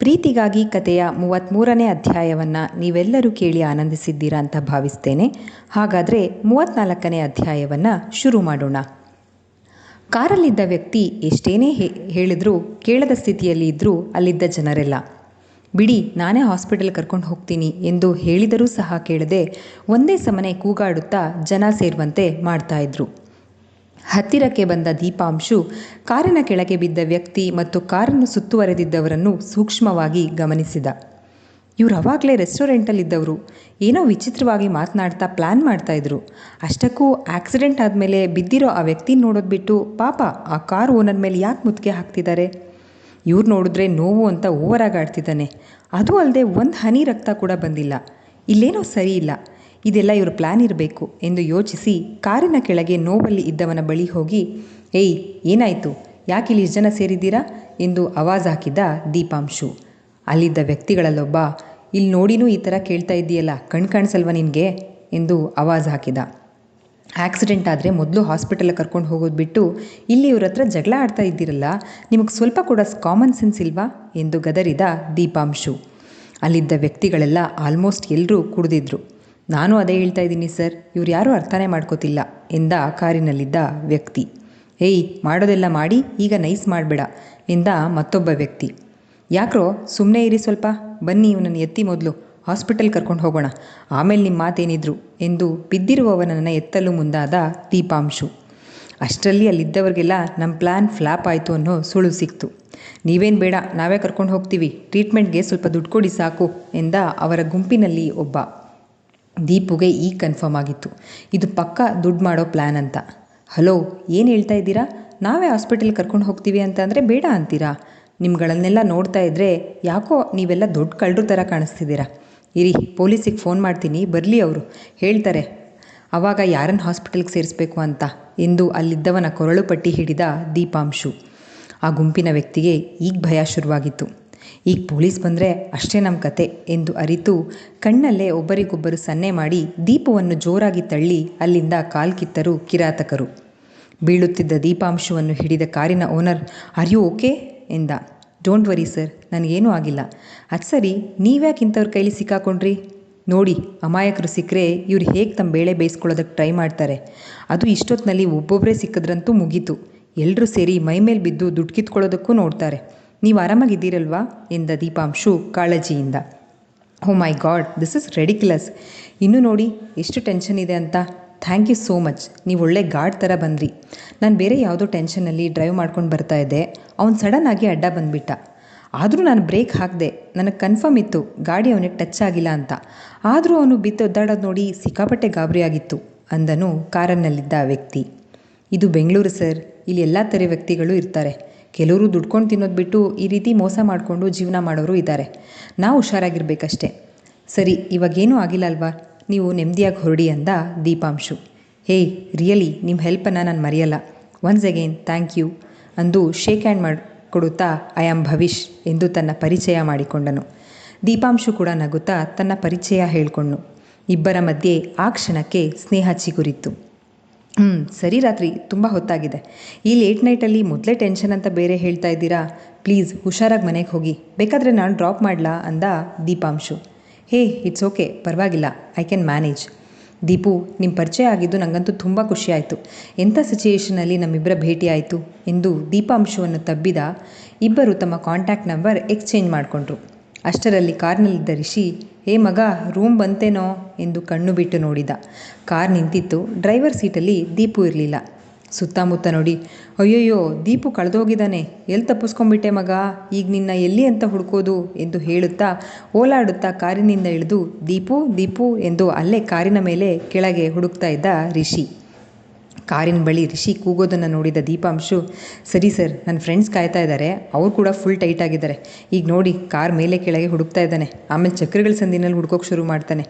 ಪ್ರೀತಿಗಾಗಿ ಕಥೆಯ ಮೂವತ್ತ್ಮೂರನೇ ಅಧ್ಯಾಯವನ್ನು ನೀವೆಲ್ಲರೂ ಕೇಳಿ ಆನಂದಿಸಿದ್ದೀರಾ ಅಂತ ಭಾವಿಸ್ತೇನೆ. ಹಾಗಾದರೆ ಮೂವತ್ತ್ನಾಲ್ಕನೇ ಅಧ್ಯಾಯವನ್ನು ಶುರು ಮಾಡೋಣ. ಕಾರಲ್ಲಿದ್ದ ವ್ಯಕ್ತಿ ಎಷ್ಟೇನೇ ಹೇಳಿದ್ರೂ, ಕೇಳದ ಸ್ಥಿತಿಯಲ್ಲಿ ಇದ್ದರೂ ಅಲ್ಲಿದ್ದ ಜನರೆಲ್ಲ, ಬಿಡಿ, ನಾನೇ ಹಾಸ್ಪಿಟಲ್ ಕರ್ಕೊಂಡು ಹೋಗ್ತೀನಿ ಎಂದು ಹೇಳಿದರೂ ಸಹ ಕೇಳದೆ ಒಂದೇ ಸಮನೆ ಕೂಗಾಡುತ್ತಾ ಜನ ಸೇರುವಂತೆ ಮಾಡ್ತಾ ಇದ್ರು. ಹತ್ತಿರಕ್ಕೆ ಬಂದ ದೀಪಾಂಶು ಕಾರಿನ ಕೆಳಗೆ ಬಿದ್ದ ವ್ಯಕ್ತಿ ಮತ್ತು ಕಾರನ್ನು ಸುತ್ತುವರೆದಿದ್ದವರನ್ನು ಸೂಕ್ಷ್ಮವಾಗಿ ಗಮನಿಸಿದ. ಇವ್ರು ಅವಾಗಲೇ ರೆಸ್ಟೋರೆಂಟಲ್ಲಿದ್ದವರು. ಏನೋ ವಿಚಿತ್ರವಾಗಿ ಮಾತನಾಡ್ತಾ ಪ್ಲ್ಯಾನ್ ಮಾಡ್ತಾಯಿದ್ರು ಅಷ್ಟಕ್ಕೂ ಆಕ್ಸಿಡೆಂಟ್ ಆದಮೇಲೆ ಬಿದ್ದಿರೋ ಆ ವ್ಯಕ್ತಿ ನೋಡೋದು ಬಿಟ್ಟು, ಪಾಪ, ಆ ಕಾರ್ ಓನರ್ ಮೇಲೆ ಯಾಕೆ ಮುತ್ತಿಗೆ ಹಾಕ್ತಿದ್ದಾರೆ ಇವ್ರು ನೋಡಿದ್ರೆ ನೋವು ಅಂತ ಓವರಾಗಿ ಆಡ್ತಿದ್ದಾನೆ. ಅದು ಅಲ್ಲದೆ ಒಂದು ಹನಿ ರಕ್ತ ಕೂಡ ಬಂದಿಲ್ಲ. ಇಲ್ಲೇನೋ ಸರಿ ಇಲ್ಲ. ಇದೆಲ್ಲ ಇವ್ರ ಪ್ಲ್ಯಾನ್ ಇರಬೇಕು ಎಂದು ಯೋಚಿಸಿ ಕಾರಿನ ಕೆಳಗೆ ನೋವಲ್ಲಿ ಇದ್ದವನ ಬಳಿ ಹೋಗಿ, ಏಯ್, ಏನಾಯಿತು? ಯಾಕೆ ಇಲ್ಲಿ ಇಷ್ಟು ಜನ ಸೇರಿದ್ದೀರಾ? ಎಂದು ಆವಾಜ್ ಹಾಕಿದ್ದ ದೀಪಾಂಶು. ಅಲ್ಲಿದ್ದ ವ್ಯಕ್ತಿಗಳಲ್ಲೊಬ್ಬ ಇಲ್ಲಿ ನೋಡಿನೂ ಈ ಥರ ಕೇಳ್ತಾ ಇದ್ದೀಯಲ್ಲ, ಕಣ್ ಕಾಣಿಸಲ್ವ ನಿನಗೆ? ಎಂದು ಆವಾಜ್ ಹಾಕಿದ. ಆಕ್ಸಿಡೆಂಟ್ ಆದರೆ ಮೊದಲು ಹಾಸ್ಪಿಟಲ್ಗೆ ಕರ್ಕೊಂಡು ಹೋಗೋದು ಬಿಟ್ಟು, ಇಲ್ಲಿ ಇವ್ರ ಹತ್ರ ಜಗಳ ಆಡ್ತಾ ಇದ್ದೀರಲ್ಲ, ನಿಮಗೆ ಸ್ವಲ್ಪ ಕೂಡ ಕಾಮನ್ ಸೆನ್ಸ್ ಇಲ್ವಾ? ಎಂದು ಗದರಿದ ದೀಪಾಂಶು. ಅಲ್ಲಿದ್ದ ವ್ಯಕ್ತಿಗಳೆಲ್ಲ ಆಲ್ಮೋಸ್ಟ್ ಎಲ್ಲರೂ ಕುಡಿದಿದ್ರು. ನಾನು ಅದೇ ಹೇಳ್ತಾ ಇದ್ದೀನಿ, ಸರ್. ಇವ್ರು ಯಾರೂ ಅರ್ಥನೇ ಮಾಡ್ಕೋತಿಲ್ಲ ಎಂದ ಕಾರಿನಲ್ಲಿದ್ದ ವ್ಯಕ್ತಿ. ಏಯ್, ಮಾಡೋದೆಲ್ಲ ಮಾಡಿ, ಈಗ ನೈಸ್ ಮಾಡಬೇಡ ಎಂದ ಮತ್ತೊಬ್ಬ ವ್ಯಕ್ತಿ. ಯಾಕ್ರೋ ಸುಮ್ಮನೆ ಇರಿ ಸ್ವಲ್ಪ, ಬನ್ನಿ ಇವನನ್ನು ಎತ್ತಿ ಮೊದಲು, ಹಾಸ್ಪಿಟಲ್ ಕರ್ಕೊಂಡು ಹೋಗೋಣ. ಆಮೇಲೆ ನಿಮ್ಮ ಮಾತೇನಿದ್ರು ಎಂದು ಬಿದ್ದಿರುವವನನ್ನು ಎತ್ತಲು ಮುಂದಾದ ದೀಪಾಂಶು. ಅಷ್ಟರಲ್ಲಿ ಅಲ್ಲಿದ್ದವರಿಗೆಲ್ಲ ನಮ್ಮ ಪ್ಲ್ಯಾನ್ ಫ್ಲಾಪ್ ಆಯಿತು ಅನ್ನೋ ಸುಳು ಸಿಕ್ತು. ನೀವೇನು ಬೇಡ, ನಾವೇ ಕರ್ಕೊಂಡು ಹೋಗ್ತೀವಿ, ಟ್ರೀಟ್ಮೆಂಟ್ಗೆ ಸ್ವಲ್ಪ ದುಡ್ಡು ಕೊಡಿ ಸಾಕು ಎಂದ ಅವರ ಗುಂಪಿನಲ್ಲಿ ಒಬ್ಬ. ದೀಪುಗೆ ಈಗ ಕನ್ಫರ್ಮ್ ಆಗಿತ್ತು. ಇದು ಪಕ್ಕ ದುಡ್ಡು ಮಾಡೋ ಪ್ಲ್ಯಾನ್ ಅಂತ. ಹಲೋ, ಏನು ಹೇಳ್ತಾ ಇದ್ದೀರಾ? ನಾವೇ ಹಾಸ್ಪಿಟಲ್ಗೆ ಕರ್ಕೊಂಡು ಹೋಗ್ತೀವಿ ಅಂತ ಅಂದರೆ ಬೇಡ ಅಂತೀರಾ? ನಿಮ್ಗಳನ್ನೆಲ್ಲ ನೋಡ್ತಾ ಇದ್ದರೆ ಯಾಕೋ ನೀವೆಲ್ಲ ದೊಡ್ಡ ಕಳ್ಳರು ಥರ ಕಾಣಿಸ್ತಿದ್ದೀರಾ? ಇರಿ, ಪೊಲೀಸಿಗೆ ಫೋನ್ ಮಾಡ್ತೀನಿ, ಬರಲಿ ಅವರು. ಹೇಳ್ತಾರೆ. ಆವಾಗ ಯಾರನ್ನು ಹಾಸ್ಪಿಟಲ್ಗೆ ಸೇರಿಸ್ಬೇಕು ಅಂತ? ಎಂದು ಅಲ್ಲಿದ್ದವನ ಕೊರಳು ಪಟ್ಟಿ ಹಿಡಿದ ದೀಪಾಂಶು. ಆ ಗುಂಪಿನ ವ್ಯಕ್ತಿಗೆ ಈಗ ಭಯ ಶುರುವಾಗಿತ್ತು. ಈಗ ಪೊಲೀಸ್ ಬಂದರೆ ಅಷ್ಟೇ ನಮ್ಮ ಕತೆ ಎಂದು ಅರಿತು ಕಣ್ಣಲ್ಲೇ ಒಬ್ಬರಿಗೊಬ್ಬರು ಸನ್ನೆ ಮಾಡಿ ದೀಪವನ್ನು ಜೋರಾಗಿ ತಳ್ಳಿ ಅಲ್ಲಿಂದ ಕಾಲ್ಕಿತ್ತರು ಕಿರಾತಕರು. ಬೀಳುತ್ತಿದ್ದ ದೀಪಾಂಶವನ್ನು ಹಿಡಿದ ಕಾರಿನ ಓನರ್ ಆರ್ ಯು ಓಕೆ ಎಂದ. ಡೋಂಟ್ ವರಿ ಸರ್ ನನಗೇನೂ ಆಗಿಲ್ಲ. ಅದು ಸರಿ, ನೀವ್ಯಾಕೆ ಇಂಥವ್ರ ಕೈಲಿ ಸಿಕ್ಕಾಕೊಂಡ್ರಿ? ನೋಡಿ, ಅಮಾಯಕರು ಸಿಕ್ಕರೆ ಇವ್ರು ಹೇಗೆ ತಮ್ಮ ಬೇಳೆ ಬೇಯಿಸ್ಕೊಳ್ಳೋದಕ್ಕೆ ಟ್ರೈ ಮಾಡ್ತಾರೆ. ಅದು ಇಷ್ಟೊತ್ತಿನಲ್ಲಿ ಒಬ್ಬೊಬ್ಬರೇ ಸಿಕ್ಕಿದ್ರಂತೂ ಮುಗೀತು. ಎಲ್ಲರೂ ಸೇರಿ ಮೈ ಮೇಲೆ ಬಿದ್ದು ದುಡ್ಡು ಕಿತ್ಕೊಳ್ಳೋದಕ್ಕೂ ನೋಡ್ತಾರೆ. ನೀವು ಆರಾಮಾಗಿದ್ದೀರಲ್ವಾ? ಎಂದ ದೀಪಾಂಶು ಕಾಳಜಿಯಿಂದ. ಓ my God this is ridiculous ಇನ್ನೂ ನೋಡಿ, ಎಷ್ಟು ಟೆನ್ಷನ್ ಇದೆ ಅಂತ. ಥ್ಯಾಂಕ್ ಯು ಸೋ ಮಚ್ ನೀವು ಒಳ್ಳೆ ಗಾರ್ಡ್ ಥರ ಬಂದ್ರಿ. ನಾನು ಬೇರೆ ಯಾವುದೋ ಟೆನ್ಷನಲ್ಲಿ ಡ್ರೈವ್ ಮಾಡ್ಕೊಂಡು ಬರ್ತಾ ಇದ್ದೆ. ಅವ್ನು ಸಡನ್ ಆಗಿ ಅಡ್ಡ ಬಂದುಬಿಟ್ಟ. ಆದರೂ ನಾನು ಬ್ರೇಕ್ ಹಾಕಿದೆ. ನನಗೆ ಕನ್ಫರ್ಮ್ ಇತ್ತು, ಗಾಡಿ ಅವನಿಗೆ ಟಚ್ ಆಗಿಲ್ಲ ಅಂತ. ಆದರೂ ಅವನು ಬಿದ್ದು ಒದ್ದಾಡೋದು ನೋಡಿ ಸಿಕ್ಕಾಪಟ್ಟೆ ಗಾಬರಿಯಾಗಿತ್ತು ಅಂದನು ಕಾರನ್ನಲ್ಲಿದ್ದ ವ್ಯಕ್ತಿ. ಇದು ಬೆಂಗಳೂರು ಸರ್. ಇಲ್ಲಿ ಎಲ್ಲ ಥರ ವ್ಯಕ್ತಿಗಳು ಇರ್ತಾರೆ. ಕೆಲವರು ದುಡ್ಕೊಂಡು ತಿನ್ನೋದು ಬಿಟ್ಟು ಈ ರೀತಿ ಮೋಸ ಮಾಡಿಕೊಂಡು ಜೀವನ ಮಾಡೋರು ಇದ್ದಾರೆ. ನಾವು ಹುಷಾರಾಗಿರ್ಬೇಕಷ್ಟೆ. ಸರಿ, ಇವಾಗೇನೂ ಆಗಿಲ್ಲ ಅಲ್ವಾ? ನೀವು ನೆಮ್ಮದಿಯಾಗಿ ಹೊರಡಿ ಅಂದ ದೀಪಾಂಶು. ಹೇಯ್ ರಿಯಲಿ ನಿಮ್ಮ ಹೆಲ್ಪನ್ನು ನಾನು ಮರೆಯಲ್ಲ. ಒನ್ಸ್ ಅಗೇನ್ ಥ್ಯಾಂಕ್ ಯು ಅಂದು ಶೇಕ್ ಹ್ಯಾಂಡ್ ಮಾಡಿಕೊಡುತ್ತಾ ಐ ಆಮ್ ಭವಿಷ್ ಎಂದು ತನ್ನ ಪರಿಚಯ ಮಾಡಿಕೊಂಡನು. ದೀಪಾಂಶು ಕೂಡ ನಗುತ್ತಾ ತನ್ನ ಪರಿಚಯ ಹೇಳ್ಕೊಂಡು ಇಬ್ಬರ ಮಧ್ಯೆ ಆ ಕ್ಷಣಕ್ಕೆ ಸ್ನೇಹ ಚಿಗುರಿತ್ತು. ಹ್ಞೂ ಸರಿ ರಾತ್ರಿ, ತುಂಬ ಹೊತ್ತಾಗಿದೆ. ಈ ಲೇಟ್ ನೈಟಲ್ಲಿ ಮೊದಲೇ ಟೆನ್ಷನ್ ಅಂತ ಬೇರೆ ಹೇಳ್ತಾ ಇದ್ದೀರಾ? ಪ್ಲೀಸ್ ಹುಷಾರಾಗಿ ಮನೆಗೆ ಹೋಗಿ. ಬೇಕಾದರೆ ನಾನು ಡ್ರಾಪ್ ಮಾಡಲಾ ಅಂದ ದೀಪಾಂಶು. ಹೇ ಇಟ್ಸ್ ಓಕೆ ಪರವಾಗಿಲ್ಲ ಐ ಕ್ಯಾನ್ ಮ್ಯಾನೇಜ್ ದೀಪು ನಿಮ್ಮ ಪರಿಚಯ ಆಗಿದ್ದು ನನಗಂತೂ ತುಂಬ ಖುಷಿಯಾಯಿತು ಎಂಥ ಸಿಚುಯೇಷನಲ್ಲಿ ನಮ್ಮಿಬ್ಬರ ಭೇಟಿ ಆಯಿತು? ಎಂದು ದೀಪಾಂಶುವನ್ನು ತಬ್ಬಿದ ಇಬ್ಬರು ತಮ್ಮ ಕಾಂಟ್ಯಾಕ್ಟ್ ನಂಬರ್ ಎಕ್ಸ್ಚೇಂಜ್ ಮಾಡಿಕೊಂಡ್ರು. ಅಷ್ಟರಲ್ಲಿ ಕಾರ್ನಲ್ಲಿದ್ದ ರಿಷಿ, ಹೇ ಮಗ, ರೂಮ್ ಬಂತೇನೋ? ಎಂದು ಕಣ್ಣು ಬಿಟ್ಟು ನೋಡಿದ. ಕಾರ್ ನಿಂತಿತ್ತು. ಡ್ರೈವರ್ ಸೀಟಲ್ಲಿ ದೀಪು ಇರಲಿಲ್ಲ. ಸುತ್ತಮುತ್ತ ನೋಡಿ, ಅಯ್ಯಯ್ಯೋ, ದೀಪು ಕಳೆದೋಗಿದ್ದಾನೆ. ಎಲ್ಲಿ ತಪ್ಪಿಸ್ಕೊಂಡ್ಬಿಟ್ಟೆ ಮಗ? ಈಗ ನಿನ್ನ ಎಲ್ಲಿ ಅಂತ ಹುಡುಕೋದು? ಎಂದು ಹೇಳುತ್ತಾ, ಓಲಾಡುತ್ತಾ ಕಾರಿನಿಂದ ಇಳಿದು, ದೀಪು ದೀಪು ಎಂದು ಅಲ್ಲೇ ಕಾರಿನ ಮೇಲೆ ಕೆಳಗೆ ಹುಡುಕ್ತಾ ಇದ್ದ ರಿಷಿ. ಕಾರಿನ ಬಳಿ ರಿಷಿ ಕೂಗೋದನ್ನು ನೋಡಿದ ದೀಪಾಂಶು, ಸರಿ ಸರ್ ನನ್ನ ಫ್ರೆಂಡ್ಸ್ ಕಾಯ್ತಾ ಇದ್ದಾರೆ ಅವ್ರು ಕೂಡ ಫುಲ್ ಟೈಟ್ ಆಗಿದ್ದಾರೆ. ಈಗ ನೋಡಿ, ಕಾರ್ ಮೇಲೆ ಕೆಳಗೆ ಹುಡುಕ್ತಾ ಇದ್ದಾನೆ. ಆಮೇಲೆ ಚಕ್ರಗಳ ಸಂದಿನಲ್ಲಿ ಹುಡ್ಕೋಕೆ ಶುರು ಮಾಡ್ತಾನೆ.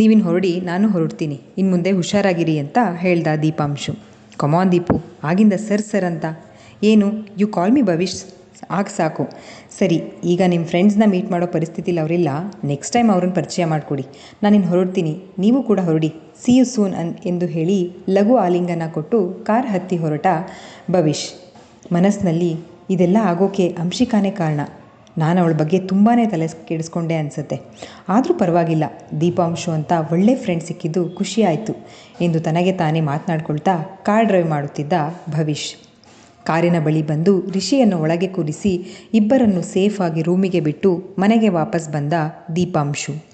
ನೀವಿನ ಹೊರಡಿ, ನಾನು ಹೊರಡ್ತೀನಿ. ಇನ್ನು ಮುಂದೆ ಹುಷಾರಾಗಿರಿ ಅಂತ ಹೇಳ್ದ ದೀಪಾಂಶು. ಕಮಾನ್ ದೀಪು, ಆಗಿಂದ ಸರ್ ಸರ್ ಅಂತ. ಏನು ಯು ಕಾಲ್ ಮಿ ಭವಿಷ್ ಆಗ ಸಾಕು. ಸರಿ, ಈಗ ನಿಮ್ಮ ಫ್ರೆಂಡ್ಸ್ನ ಮೀಟ್ ಮಾಡೋ ಪರಿಸ್ಥಿತಿಲಿ ಅವರಿಲ್ಲ, ನೆಕ್ಸ್ಟ್ ಟೈಮ್ ಅವ್ರನ್ನ ಪರಿಚಯ ಮಾಡಿಕೊಡಿ. ಇನ್ನು ಹೊರಡ್ತೀನಿ, ನೀವು ಕೂಡ ಹೊರಡಿ. ಸಿ ಯು ಸೂನ್ ಅನ್, ಎಂದು ಹೇಳಿ ಲಘು ಆಲಿಂಗನ ಕೊಟ್ಟು ಕಾರ್ ಹತ್ತಿ ಹೊರಟ ಭವಿಷ್. ಮನಸ್ಸಿನಲ್ಲಿ ಇದೆಲ್ಲ ಆಗೋಕೆ ಅಂಶಿಕಾನೇ ಕಾರಣ. ನಾನು ಅವಳ ಬಗ್ಗೆ ತುಂಬಾ ತಲೆ ಕೆಡಿಸ್ಕೊಂಡೆ ಅನಿಸುತ್ತೆ. ಆದರೂ ಪರವಾಗಿಲ್ಲ, ದೀಪಾಂಶು ಅಂತ ಒಳ್ಳೆ ಫ್ರೆಂಡ್ ಸಿಕ್ಕಿದ್ದು ಖುಷಿ ಆಯಿತು, ಎಂದು ತನಗೆ ತಾನೇ ಮಾತನಾಡ್ಕೊಳ್ತಾ ಕಾರ್ ಡ್ರೈವ್ ಮಾಡುತ್ತಿದ್ದ ಭವಿಷ್. ಕಾರಿನ ಬಳಿ ಬಂದು ರಿಷಿಯನ್ನು ಒಳಗೆ ಕೂರಿಸಿ ಇಬ್ಬರನ್ನು ಸೇಫ್ ಆಗಿ ರೂಮಿಗೆ ಬಿಟ್ಟು ಮನೆಗೆ ವಾಪಸ್ ಬಂದ ದೀಪಾಂಶು.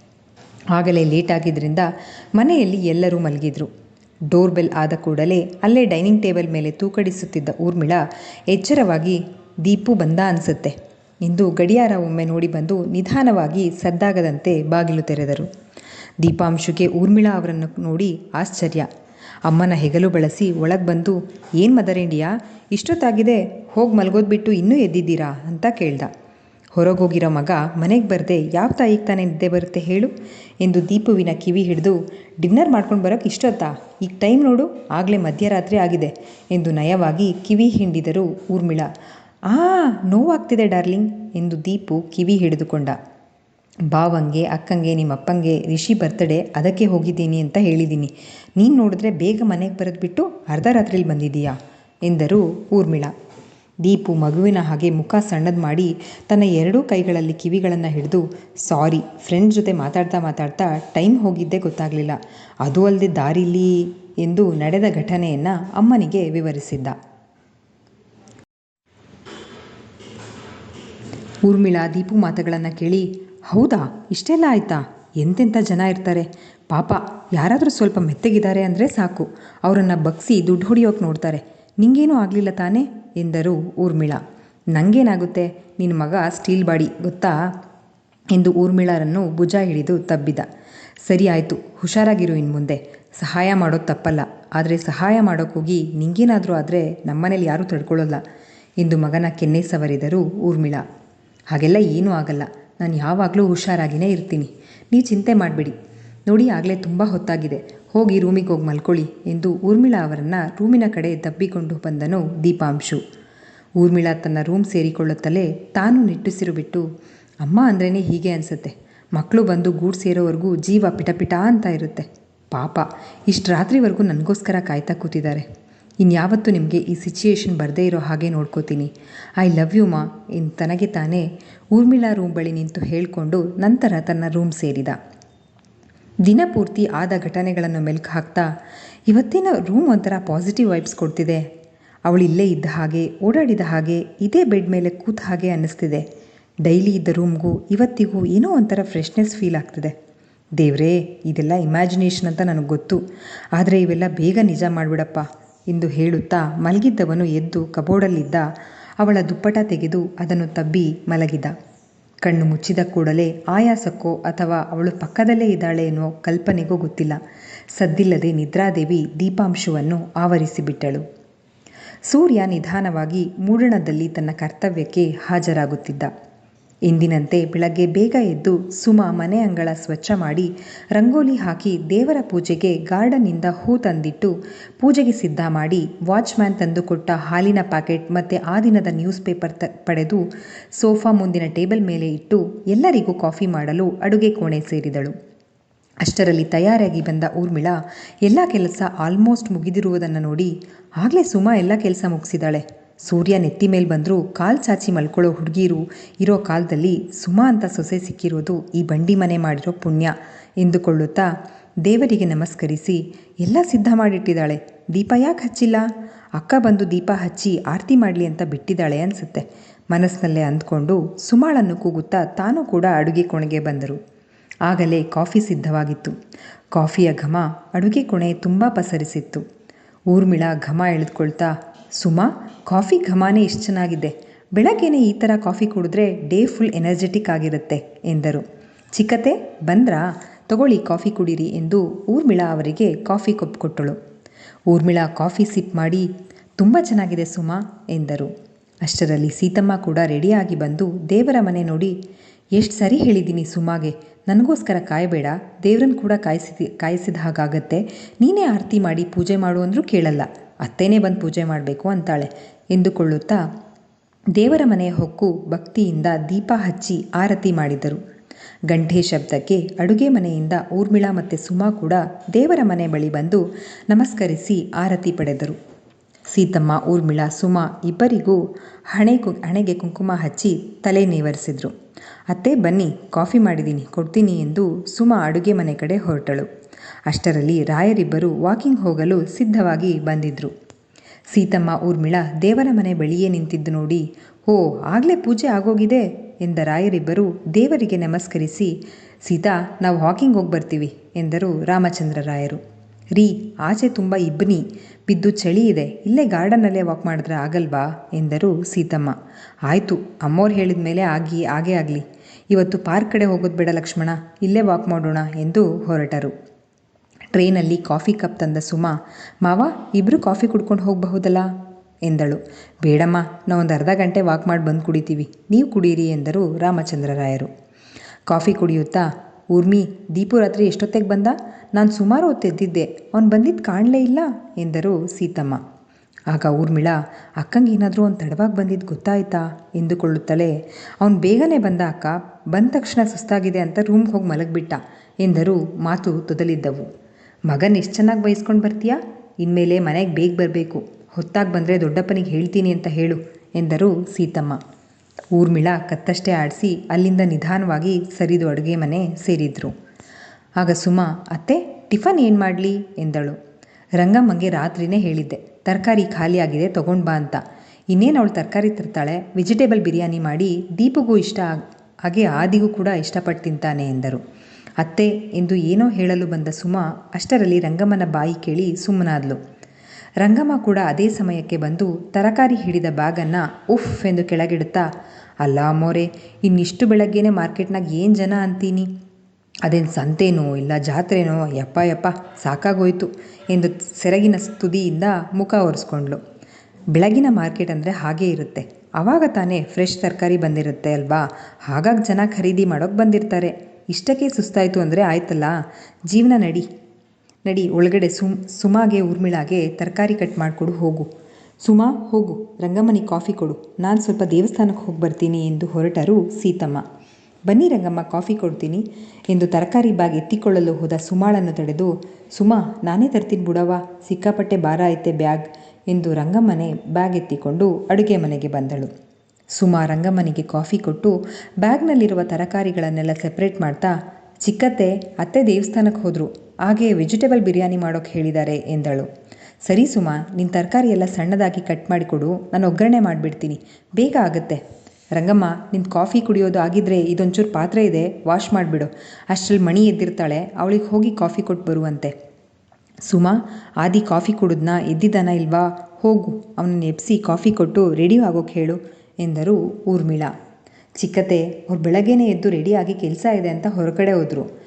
ಆಗಲೇ ಲೇಟ್ ಆಗಿದ್ದರಿಂದ ಮನೆಯಲ್ಲಿ ಎಲ್ಲರೂ ಮಲಗಿದ್ರು. ಡೋರ್ ಬೆಲ್ ಆದ ಕೂಡಲೇ ಅಲ್ಲೇ ಡೈನಿಂಗ್ ಟೇಬಲ್ ಮೇಲೆ ತೂಕಡಿಸುತ್ತಿದ್ದ ಊರ್ಮಿಳಾ ಎಚ್ಚರವಾಗಿ, ದೀಪು ಬಂದ ಅನಿಸುತ್ತೆ. ಇಂದು ಗಡಿಯಾರ ಒಮ್ಮೆ ನೋಡಿ ಬಂದು ನಿಧಾನವಾಗಿ ಸದ್ದಾಗದಂತೆ ಬಾಗಿಲು ತೆರೆದರು. ದೀಪಾಂಶುಗೆ ಊರ್ಮಿಳಾ ಅವರನ್ನು ನೋಡಿ ಆಶ್ಚರ್ಯ. ಅಮ್ಮನ ಹೆಗಲು ಬಳಸಿ ಒಳಗೆ ಬಂದು, ಏನು ಮದರ್ ಇಂಡಿಯಾ? ಇಷ್ಟೊತ್ತಾಗಿದೆ. ಹೋಗಿ ಮಲಗೋದ್ಬಿಟ್ಟು ಇನ್ನೂ ಎದ್ದಿದ್ದೀರಾ? ಅಂತ ಕೇಳ್ದ. ಹೊರಗೋಗಿರೋ ಮಗ, ಮನೆಗೆ ಬರದೆ, ಯಾವ ತಾಯಿಗೆ ತಾನೇ ನಿದ್ದೆ ಬರುತ್ತೆ ಹೇಳು? ಎಂದು ದೀಪುವಿನ ಕಿವಿ ಹಿಡಿದು, ಡಿನ್ನರ್ ಮಾಡ್ಕೊಂಡು ಬರೋಕೆ ಇಷ್ಟೊತ್ತಾ? ಈಗ ಟೈಮ್ ನೋಡು, ಆಗಲೇ ಮಧ್ಯರಾತ್ರಿ ಆಗಿದೆ. ಎಂದು ನಯವಾಗಿ ಕಿವಿ ಹಿಂಡಿದರು ಊರ್ಮಿಳಾ. ಆ, ನೋವಾಗ್ತಿದೆ ಡಾರ್ಲಿಂಗ್. ಎಂದು ದೀಪು ಕಿವಿ ಹಿಡಿದುಕೊಂಡ. ಬಾವಂಗೆ, ಅಕ್ಕಂಗೆ ನಿಮ್ಮ ಅಪ್ಪಂಗೆ ರಿಷಿ ಬರ್ತಡೇ ಅದಕ್ಕೆ ಹೋಗಿದ್ದೀನಿ ಅಂತ ಹೇಳಿದ್ದೀನಿ. ನೀನು ನೋಡಿದ್ರೆ ಬೇಗ ಮನೆಗೆ ಬರೆದ್ಬಿಟ್ಟು ಅರ್ಧ ರಾತ್ರಿಲಿ ಬಂದಿದ್ದೀಯಾ? ಎಂದರು ಊರ್ಮಿಳ. ದೀಪು ಮಗುವಿನ ಹಾಗೆ ಮುಖ ಸಣ್ಣದು ಮಾಡಿ ತನ್ನ ಎರಡೂ ಕೈಗಳಲ್ಲಿ ಕಿವಿಗಳನ್ನು ಹಿಡಿದು, ಸಾರಿ ಫ್ರೆಂಡ್ ಜೊತೆ ಮಾತಾಡ್ತಾ ಮಾತಾಡ್ತಾ ಟೈಮ್ ಹೋಗಿದ್ದೇ ಗೊತ್ತಾಗಲಿಲ್ಲ. ಅದು ಅಲ್ಲದೆ ದಾರಿಲಿ ಎಂದು ನಡೆದ ಘಟನೆಯನ್ನು ಅಮ್ಮನಿಗೆ ವಿವರಿಸಿದ್ದ. ಊರ್ಮಿಳಾ, ದೀಪು ಮಾತುಗಳನ್ನು ಕೇಳಿ ಹೌದಾ? ಇಷ್ಟೆಲ್ಲ ಆಯ್ತಾ? ಎಂತೆಂಥ ಜನ ಇರ್ತಾರೆ? ಪಾಪ, ಯಾರಾದರೂ ಸ್ವಲ್ಪ ಮೆತ್ತಗಿದ್ದಾರೆ ಅಂದರೆ ಸಾಕು. ಅವರನ್ನು ಬಗ್ಸಿ ದುಡ್ಡು ಹೊಡಿಯೋಕೆ ನೋಡ್ತಾರೆ. ನಿಂಗೇನೂ ಆಗಲಿಲ್ಲ ತಾನೇ? ಎಂದರು ಊರ್ಮಿಳಾ. ನನಗೇನಾಗುತ್ತೆ ನಿನ್ನ ಮಗ ಸ್ಟೀಲ್ ಬಾಡಿ, ಗೊತ್ತಾ? ಎಂದು ಊರ್ಮಿಳಾರನ್ನು ಭುಜ ಹಿಡಿದು ತಬ್ಬಿದ. ಸರಿ ಆಯಿತು, ಹುಷಾರಾಗಿರು ಇನ್ನು ಮುಂದೆ. ಸಹಾಯ ಮಾಡೋದು ತಪ್ಪಲ್ಲ. ಆದರೆ ಸಹಾಯ ಮಾಡೋಕ್ಕೋಗಿ ನಿಂಗೇನಾದರೂ ಆದರೆ ನಮ್ಮನೇಲಿ ಯಾರೂ ತಡ್ಕೊಳ್ಳೋಲ್ಲ ಎಂದು ಮಗನ ಕೆನ್ನೆ ಸವರಿದರು ಊರ್ಮಿಳ. ಹಾಗೆಲ್ಲ ಏನೂ ಆಗಲ್ಲ. ನಾನು ಯಾವಾಗಲೂ ಹುಷಾರಾಗಿಯೇ ಇರ್ತೀನಿ. ನೀ ಚಿಂತೆ ಮಾಡಬೇಡಿ. ನೋಡಿ, ಆಗಲೇ ತುಂಬ ಹೊತ್ತಾಗಿದೆ. ಹೋಗಿ ರೂಮಿಗೆ ಹೋಗಿ ಮಲ್ಕೊಳ್ಳಿ ಎಂದು ಊರ್ಮಿಳಾ ಅವರನ್ನು ರೂಮಿನ ಕಡೆ ದಬ್ಬಿಕೊಂಡು ಬಂದನು ದೀಪಾಂಶು. ಊರ್ಮಿಳಾ ತನ್ನ ರೂಮ್ ಸೇರಿಕೊಳ್ಳುತ್ತಲೇ ತಾನು ನಿಟ್ಟುಸಿರು ಬಿಟ್ಟು, ಅಮ್ಮ ಅಂದ್ರೇ ಹೀಗೆ ಅನಿಸುತ್ತೆ. ಮಕ್ಕಳು ಬಂದು ಗೂಡು ಸೇರೋವರೆಗೂ ಜೀವ ಪಿಟಪಿಟ ಅಂತ ಇರುತ್ತೆ. ಪಾಪ, ಇಷ್ಟು ರಾತ್ರಿವರೆಗೂ ನನಗೋಸ್ಕರ ಕಾಯ್ತಾ ಕೂತಿದ್ದಾರೆ. ಇನ್ಯಾವತ್ತೂ ನಿಮಗೆ ಈ ಸಿಚುಯೇಷನ್ ಬರದೇ ಇರೋ ಹಾಗೆ ನೋಡ್ಕೋತೀನಿ. ಐ ಲವ್ ಯು ಮಾ. ಇನ್ ತನಗೆ ತಾನೇ ಊರ್ಮಿಳಾ ರೂಮ್ ಬಳಿ ನಿಂತು ಹೇಳಿಕೊಂಡು ನಂತರ ತನ್ನ ರೂಮ್ ಸೇರಿದ. ದಿನಪೂರ್ತಿ ಆದ ಘಟನೆಗಳನ್ನು ಮೆಲುಕು ಹಾಕ್ತಾ, ಇವತ್ತಿನ ರೂಮ್ ಒಂಥರ ಪಾಸಿಟಿವ್ ವೈಬ್ಸ್ ಕೊಡ್ತಿದೆ. ಅವಳು ಇಲ್ಲೇ ಇದ್ದ ಹಾಗೆ, ಓಡಾಡಿದ ಹಾಗೆ, ಇದೇ ಬೆಡ್ ಮೇಲೆ ಕೂತ ಹಾಗೆ ಅನ್ನಿಸ್ತಿದೆ. ಡೈಲಿ ಇದ್ದ ರೂಮ್ಗೂ ಇವತ್ತಿಗೂ ಏನೋ ಒಂಥರ ಫ್ರೆಶ್ನೆಸ್ ಫೀಲ್ ಆಗ್ತಿದೆ. ದೇವ್ರೇ, ಇದೆಲ್ಲ ಇಮ್ಯಾಜಿನೇಷನ್ ಅಂತ ನನಗೆ ಗೊತ್ತು. ಆದರೆ ಇವೆಲ್ಲ ಬೇಗ ನಿಜ ಮಾಡಿಬಿಡಪ್ಪ. ಎಂದು ಹೇಳುತ್ತಾ ಮಲಗಿದ್ದವನು ಎದ್ದು ಕಬೋರ್ಡಲ್ಲಿದ್ದ ಅವಳ ದುಪ್ಪಟ ತೆಗೆದು ಅದನ್ನು ತಬ್ಬಿ ಮಲಗಿದ. ಕಣ್ಣು ಮುಚ್ಚಿದ ಕೂಡಲೇ ಆಯಾಸಕ್ಕೋ ಅಥವಾ ಅವಳು ಪಕ್ಕದಲ್ಲೇ ಇದ್ದಾಳೆ ಎನ್ನುವ ಕಲ್ಪನೆಗೂ ಗೊತ್ತಿಲ್ಲ. ಸದ್ದಿಲ್ಲದೆ ನಿದ್ರಾದೇವಿ ದೀಪಾಂಶವನ್ನು ಆವರಿಸಿಬಿಟ್ಟಳು. ಸೂರ್ಯ ನಿಧಾನವಾಗಿ ಮೂಡಣದಲ್ಲಿ ತನ್ನ ಕರ್ತವ್ಯಕ್ಕೆ ಹಾಜರಾಗುತ್ತಿದ್ದ. ಎಂದಿನಂತೆ ಬೆಳಗ್ಗೆ ಬೇಗ ಎದ್ದು ಸುಮಾ ಮನೆ ಅಂಗಳ ಸ್ವಚ್ಛ ಮಾಡಿ ರಂಗೋಲಿ ಹಾಕಿ ದೇವರ ಪೂಜೆಗೆ ಗಾರ್ಡನ್ನಿಂದ ಹೂ ತಂದಿಟ್ಟು ಪೂಜೆಗೆ ಸಿದ್ಧ ಮಾಡಿ ವಾಚ್ಮ್ಯಾನ್ ತಂದುಕೊಟ್ಟ ಹಾಲಿನ ಪ್ಯಾಕೆಟ್ ಮತ್ತು ಆ ದಿನದ ನ್ಯೂಸ್ ಪೇಪರ್ ತ, ಪಡೆದು ಸೋಫಾ ಮುಂದಿನ ಟೇಬಲ್ ಮೇಲೆ ಇಟ್ಟು ಎಲ್ಲರಿಗೂ ಕಾಫಿ ಮಾಡಲು ಅಡುಗೆ ಕೋಣೆ ಸೇರಿದಳು. ಅಷ್ಟರಲ್ಲಿ ತಯಾರಾಗಿ ಬಂದ ಊರ್ಮಿಳಾ, ಎಲ್ಲ ಕೆಲಸ ಆಲ್ಮೋಸ್ಟ್ ಮುಗಿದಿರುವುದನ್ನು ನೋಡಿ, ಆಗಲೇ ಸುಮಾ ಎಲ್ಲ ಕೆಲಸ ಮುಗಿಸಿದಾಳೆ. ಸೂರ್ಯ ನೆತ್ತಿ ಮೇಲೆ ಬಂದರೂ ಕಾಲು ಚಾಚಿ ಮಲ್ಕೊಳ್ಳೋ ಹುಡುಗಿರು ಇರೋ ಕಾಲದಲ್ಲಿ ಸುಮಾ ಅಂತ ಸೊಸೆ ಸಿಕ್ಕಿರೋದು ಈ ಬಂಡಿ ಮನೆ ಮಾಡಿರೋ ಪುಣ್ಯ ಎಂದುಕೊಳ್ಳುತ್ತಾ ದೇವರಿಗೆ ನಮಸ್ಕರಿಸಿ, ಎಲ್ಲ ಸಿದ್ಧ ಮಾಡಿಟ್ಟಿದ್ದಾಳೆ. ದೀಪ ಯಾಕೆ ಹಚ್ಚಿಲ್ಲ? ಅಕ್ಕ ಬಂದು ದೀಪ ಹಚ್ಚಿ ಆರತಿ ಮಾಡಲಿ ಅಂತ ಬಿಟ್ಟಿದ್ದಾಳೆ ಅನಿಸುತ್ತೆ. ಮನಸ್ಸಿನಲ್ಲೇ ಅಂದ್ಕೊಂಡು ಸುಮಾಳನ್ನು ಕೂಗುತ್ತಾ ತಾನೂ ಕೂಡ ಅಡುಗೆ ಕೋಣೆಗೆ ಬಂದರು. ಆಗಲೇ ಕಾಫಿ ಸಿದ್ಧವಾಗಿತ್ತು. ಕಾಫಿಯ ಘಮ ಅಡುಗೆ ಕೋಣೆ ತುಂಬ ಪಸರಿಸಿತ್ತು. ಊರ್ಮಿಳ ಘಮ ಎಳೆದುಕೊಳ್ತಾ, ಸುಮಾ ಕಾಫಿ ಘಮಾನೇ ಇಷ್ಟು ಚೆನ್ನಾಗಿದೆ. ಬೆಳಗ್ಗೆನೇ ಈ ಥರ ಕಾಫಿ ಕುಡಿದ್ರೆ ಡೇ ಫುಲ್ ಎನರ್ಜೆಟಿಕ್ ಆಗಿರುತ್ತೆ, ಎಂದರು. ಚಿಕ್ಕತೆ ಬಂದ್ರಾ ತಗೊಳ್ಳಿ ಕಾಫಿ ಕುಡೀರಿ ಎಂದು ಊರ್ಮಿಳಾ ಅವರಿಗೆ ಕಾಫಿ ಕಪ್ ಕೊಟ್ಟಳು. ಊರ್ಮಿಳಾ ಕಾಫಿ ಸಿಪ್ ಮಾಡಿ, ತುಂಬ ಚೆನ್ನಾಗಿದೆ ಸುಮಾ, ಎಂದರು. ಅಷ್ಟರಲ್ಲಿ ಸೀತಮ್ಮ ಕೂಡ ರೆಡಿಯಾಗಿ ಬಂದು ದೇವರ ಮನೆ ನೋಡಿ, ಎಷ್ಟು ಸರಿ ಹೇಳಿದ್ದೀನಿ ಸುಮಾಗೆ, ನನಗೋಸ್ಕರ ಕಾಯಬೇಡ ದೇವ್ರನ್ನ ಕೂಡ ಕಾಯಿಸಿದ ಕಾಯಿಸಿದ ಹಾಗಾಗತ್ತೆ, ನೀನೇ ಆರತಿ ಮಾಡಿ ಪೂಜೆ ಮಾಡು ಅಂದರೂ ಕೇಳಲ್ಲ. ಅತ್ತೇನೇ ಬಂದು ಪೂಜೆ ಮಾಡಬೇಕು ಅಂತಾಳೆ. ಎಂದುಕೊಳ್ಳುತ್ತಾ ದೇವರ ಮನೆಯ ಹೊಕ್ಕು ಭಕ್ತಿಯಿಂದ ದೀಪ ಹಚ್ಚಿ ಆರತಿ ಮಾಡಿದರು. ಗಂಟೆ ಶಬ್ದಕ್ಕೆ ಅಡುಗೆ ಮನೆಯಿಂದ ಊರ್ಮಿಳಾ ಮತ್ತು ಸುಮಾ ಕೂಡ ದೇವರ ಮನೆ ಬಳಿ ಬಂದು ನಮಸ್ಕರಿಸಿ ಆರತಿ ಪಡೆದರು. ಸೀತಮ್ಮ, ಊರ್ಮಿಳಾ, ಸುಮಾ ಇಬ್ಬರಿಗೂ ಹಣೆ ಕು, ಹಣೆಗೆ ಕುಂಕುಮ ಹಚ್ಚಿ ತಲೆ ನೇವರಿಸಿದ್ರು. ಅತ್ತೆ ಬನ್ನಿ, ಕಾಫಿ ಮಾಡಿದ್ದೀನಿ ಕೊಡ್ತೀನಿ ಎಂದು ಸುಮಾ ಅಡುಗೆ ಮನೆ ಕಡೆ ಹೊರಟಳು. ಅಷ್ಟರಲ್ಲಿ ರಾಯರಿಬ್ಬರು ವಾಕಿಂಗ್ ಹೋಗಲು ಸಿದ್ಧವಾಗಿ ಬಂದಿದ್ದರು ಸೀತಮ್ಮ ಊರ್ಮಿಳ ದೇವರ ಮನೆ ಬಳಿಯೇ ನಿಂತಿದ್ದು ನೋಡಿ ಓ ಆಗಲೇ ಪೂಜೆ ಆಗೋಗಿದೆ? ಎಂದ ರಾಯರಿಬ್ಬರು ದೇವರಿಗೆ ನಮಸ್ಕರಿಸಿ, ಸೀತಾ, ನಾವು ವಾಕಿಂಗ್ ಹೋಗಿ ಬರ್ತೀವಿ, ಎಂದರು ರಾಮಚಂದ್ರ ರಾಯರು. ರೀ, ಆಚೆ ತುಂಬ ಇಬ್ಬನಿ ಬಿದ್ದು ಚಳಿ ಇದೆ, ಇಲ್ಲೇ ಗಾರ್ಡನ್ನಲ್ಲೇ ವಾಕ್ ಮಾಡಿದ್ರೆ ಆಗಲ್ವಾ? ಎಂದರು ಸೀತಮ್ಮ. ಆಯಿತು, ಅಮ್ಮೋರು ಹೇಳಿದ ಮೇಲೆ ಆಗಿ, ಆಗೇ ಆಗಲಿ. ಇವತ್ತು ಪಾರ್ಕ್ ಕಡೆ ಹೋಗೋದು ಬೇಡ ಲಕ್ಷ್ಮಣ, ಇಲ್ಲೇ ವಾಕ್ ಮಾಡೋಣ, ಎಂದು ಹೊರಟರು. ಟ್ರೈನಲ್ಲಿ ಕಾಫಿ ಕಪ್ ತಂದ ಸುಮಾ, ಮಾವ ಇಬ್ಬರು ಕಾಫಿ ಕುಡ್ಕೊಂಡು ಹೋಗಬಹುದಲ್ಲ? ಎಂದಳು. ಬೇಡಮ್ಮ, ನಾವೊಂದು ಅರ್ಧ ಗಂಟೆ ವಾಕ್ ಮಾಡಿ ಬಂದು ಕುಡಿತೀವಿ. ನೀವು ಕುಡೀರಿ ಎಂದರು ರಾಮಚಂದ್ರರಾಯರು. ಕಾಫಿ ಕುಡಿಯುತ್ತಾ, ಊರ್ಮಿ, ದೀಪು ರಾತ್ರಿ ಎಷ್ಟೊತ್ತಿಗೆ ಬಂದ? ನಾನು ಸುಮಾರು ಹೊತ್ತೆದ್ದಿದ್ದೆ ಅವನು ಬಂದಿದ್ದು ಕಾಣಲೇ ಇಲ್ಲ ಎಂದರು ಸೀತಮ್ಮ. ಆಗ ಊರ್ಮಿಳ, ಅಕ್ಕಂಗೆ ಏನಾದರೂ ಒಂದು ತಡವಾಗಿ ಬಂದಿದ್ದು ಗೊತ್ತಾಯ್ತಾ? ಎಂದುಕೊಳ್ಳುತ್ತಲೇ, ಅವನು ಬೇಗನೆ ಬಂದ ಅಕ್ಕ, ಬಂದ ತಕ್ಷಣ ಸುಸ್ತಾಗಿದೆ ಅಂತ ರೂಮ್ಗೆ ಹೋಗಿ ಮಲಗಿಬಿಟ್ಟ ಎಂದರು ಮಾತು ತೊದಲಿದ್ದವು. ಮಗನ ಎಷ್ಟು ಚೆನ್ನಾಗಿ ಬಯಸ್ಕೊಂಡು ಬರ್ತೀಯಾ? ಇನ್ಮೇಲೆ ಮನೆಗೆ ಬೇಗ ಬರಬೇಕು. ಹೊತ್ತಾಗಿ ಬಂದರೆ ದೊಡ್ಡಪ್ಪನಿಗೆ ಹೇಳ್ತೀನಿ ಅಂತ ಹೇಳು ಎಂದರು ಸೀತಮ್ಮ. ಊರ್ಮಿಳ ಕತ್ತಷ್ಟೇ ಆಡಿಸಿ ಅಲ್ಲಿಂದ ನಿಧಾನವಾಗಿ ಸರಿದು ಅಡುಗೆ ಮನೆ ಸೇರಿದ್ರು. ಆಗ ಸುಮಾ, ಅತ್ತೆ, ಟಿಫನ್ ಏನು ಮಾಡಲಿ? ಎಂದಳು. ರಂಗಮ್ಮಂಗೆ ರಾತ್ರಿನೇ ಹೇಳಿದ್ದೆ, ತರಕಾರಿ ಖಾಲಿಯಾಗಿದೆ ತೊಗೊಂಡು ಬಾ ಅಂತ. ಇನ್ನೇನು ಅವಳು ತರಕಾರಿ ತರ್ತಾಳೆ? ವೆಜಿಟೇಬಲ್ ಬಿರಿಯಾನಿ ಮಾಡಿ ದೀಪಗೂ ಇಷ್ಟ ಹಾಗೆ ಆದಿಗೂ ಕೂಡ ಇಷ್ಟಪಟ್ಟು ತಿಂತಾನೆ, ಎಂದರು. ಅತ್ತೆ ಎಂದು ಏನೋ ಹೇಳಲು ಬಂದ ಸುಮಾ ಅಷ್ಟರಲ್ಲಿ ರಂಗಮ್ಮನ ಬಾಯಿ ಕೇಳಿ ಸುಮ್ಮನಾದ್ಲು. ರಂಗಮ್ಮ ಕೂಡ ಅದೇ ಸಮಯಕ್ಕೆ ಬಂದು ತರಕಾರಿ ಹಿಡಿದ ಬ್ಯಾಗನ್ನು ಉಫ್ ಎಂದು ಕೆಳಗಿಡುತ್ತಾ, ಅಲ್ಲ ಮೋರೆ, ಇನ್ನಿಷ್ಟು ಬೆಳಗ್ಗೆನೆ ಮಾರ್ಕೆಟ್ನಾಗ ಏನು ಜನ ಅಂತೀನಿ? ಅದೇನು ಸಂತೆನೋ ಇಲ್ಲ ಜಾತ್ರೆನೋ? ಯಪ್ಪ ಯಪ್ಪ, ಸಾಕಾಗೋಯ್ತು ಎಂದು ಸೆರಗಿನ ತುದಿಯಿಂದ ಮುಖ ಒರೆಸ್ಕೊಂಡ್ಳು ಬೆಳಗಿನ ಮಾರ್ಕೆಟ್ ಅಂದರೆ ಹಾಗೇ ಇರುತ್ತೆ. ಆವಾಗ ತಾನೇ ಫ್ರೆಶ್ ತರಕಾರಿ ಬಂದಿರುತ್ತೆ ಅಲ್ವಾ? ಹಾಗಾಗಿ ಜನ ಖರೀದಿ ಮಾಡೋಕೆ ಬಂದಿರ್ತಾರೆ. ಇಷ್ಟಕ್ಕೆ ಸುಸ್ತಾಯಿತು ಅಂದರೆ ಆಯ್ತಲ್ಲ? ಜೀವನ ನಡಿ. ನಡಿ, ಒಳಗಡೆ ಸುಮ್, ಸುಮಾಗೆ ಊರ್ಮಿಳಾಗೆ ತರಕಾರಿ ಕಟ್ ಮಾಡಿಕೊಡು, ಹೋಗು. ಸುಮಾ, ಹೋಗು. ರಂಗಮ್ಮನಿಗೆ ಕಾಫಿ ಕೊಡು. ನಾನು ಸ್ವಲ್ಪ ದೇವಸ್ಥಾನಕ್ಕೆ ಹೋಗಿ ಬರ್ತೀನಿ ಎಂದು ಹೊರಟರು ಸೀತಮ್ಮ. ಬನ್ನಿ ರಂಗಮ್ಮ, ಕಾಫಿ ಕೊಡ್ತೀನಿ ಎಂದು ತರಕಾರಿ ಬ್ಯಾಗ್ ಎತ್ತಿಕೊಳ್ಳಲು ಹೋದ ಸುಮಾಳನ್ನು ತಡೆದು, ಸುಮಾ, ನಾನೇ ತರ್ತೀನಿ ಬುಡವ ಸಿಕ್ಕಾಪಟ್ಟೆ ಭಾರ ಐತೆ ಬ್ಯಾಗ್ ಎಂದು ರಂಗಮ್ಮನೆ ಬ್ಯಾಗ್ ಎತ್ತಿಕೊಂಡು ಅಡುಗೆ ಮನೆಗೆ ಬಂದಳು. ಸುಮಾ ರಂಗಮ್ಮನಿಗೆ ಕಾಫಿ ಕೊಟ್ಟು ಬ್ಯಾಗ್ನಲ್ಲಿರುವ ತರಕಾರಿಗಳನ್ನೆಲ್ಲ ಸೆಪ್ರೇಟ್ ಮಾಡ್ತಾ, ಚಿಕ್ಕತ್ತೆ ಅತ್ತೆ ದೇವಸ್ಥಾನಕ್ಕೆ ಹೋದರು. ಹಾಗೆ ವೆಜಿಟೇಬಲ್ ಬಿರಿಯಾನಿ ಮಾಡೋಕ್ಕೆ ಹೇಳಿದ್ದಾರೆ ಎಂದಳು. ಸರಿ ಸುಮಾ ನಿನ್ನ ತರಕಾರಿ ಎಲ್ಲ ಸಣ್ಣದಾಗಿ ಕಟ್ ಮಾಡಿಕೊಡು ನಾನು ಒಗ್ಗರಣೆ ಮಾಡಿಬಿಡ್ತೀನಿ. ಬೇಗ ಆಗುತ್ತೆ. ರಂಗಮ್ಮ ನಿನ್ನ ಕಾಫಿ ಕುಡಿಯೋದು ಆಗಿದ್ರೆ ಇದೊಂಚೂರು ಪಾತ್ರೆ ಇದೆ ವಾಶ್ ಮಾಡಿಬಿಡು. ಅಷ್ಟರಲ್ಲಿ ಮಣಿ ಎದ್ದಿರ್ತಾಳೆ, ಅವಳಿಗೆ ಹೋಗಿ ಕಾಫಿ ಕೊಟ್ಟು ಬರುವಂತೆ. ಸುಮಾ, ಆದಿ ಕಾಫಿ ಕುಡಿದ್ನ, ಎದ್ದಿದ್ದಾನ ಇಲ್ವಾ? ಹೋಗು, ಅವನನ್ನು ಎಬ್ಸಿ ಕಾಫಿ ಕೊಟ್ಟು ರೆಡಿ ಆಗೋಕೆ ಹೇಳು. ಎಂದರು ಊರ್ಮಿಳಾ. ಚಿಕ್ಕತೆ, ಅವ್ರು ಬೆಳಗ್ಗೆನೇ ಎದ್ದು ರೆಡಿಯಾಗಿ ಕೆಲಸ ಇದೆ ಅಂತ ಹೊರಗಡೆ ಹೋದರು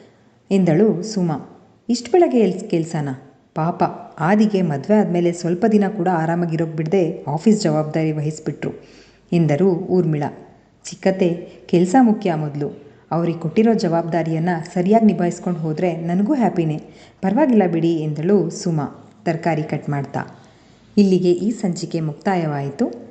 ಎಂದಳು ಸುಮಾ. ಇಷ್ಟು ಬೆಳಗ್ಗೆ ಎಲ್ಸ್ ಕೆಲಸನ? ಪಾಪ, ಆದಿಗೆ ಮದುವೆ ಆದಮೇಲೆ ಸ್ವಲ್ಪ ದಿನ ಕೂಡ ಆರಾಮಾಗಿರೋಕೆ ಬಿಡದೆ ಆಫೀಸ್ ಜವಾಬ್ದಾರಿ ವಹಿಸ್ಬಿಟ್ರು ಎಂದರು ಊರ್ಮಿಳಾ. ಚಿಕ್ಕತೆ, ಕೆಲಸ ಮುಖ್ಯ ಮೊದಲು. ಅವ್ರಿಗೆ ಕೊಟ್ಟಿರೋ ಜವಾಬ್ದಾರಿಯನ್ನು ಸರಿಯಾಗಿ ನಿಭಾಯಿಸ್ಕೊಂಡು ಹೋದರೆ ನನಗೂ ಹ್ಯಾಪಿನೇ. ಪರವಾಗಿಲ್ಲ ಬಿಡಿ ಎಂದಳು ಸುಮಾ. ತರಕಾರಿ ಕಟ್ ಮಾಡ್ತಾ. ಇಲ್ಲಿಗೆ ಈ ಸಂಚಿಕೆ ಮುಕ್ತಾಯವಾಯಿತು.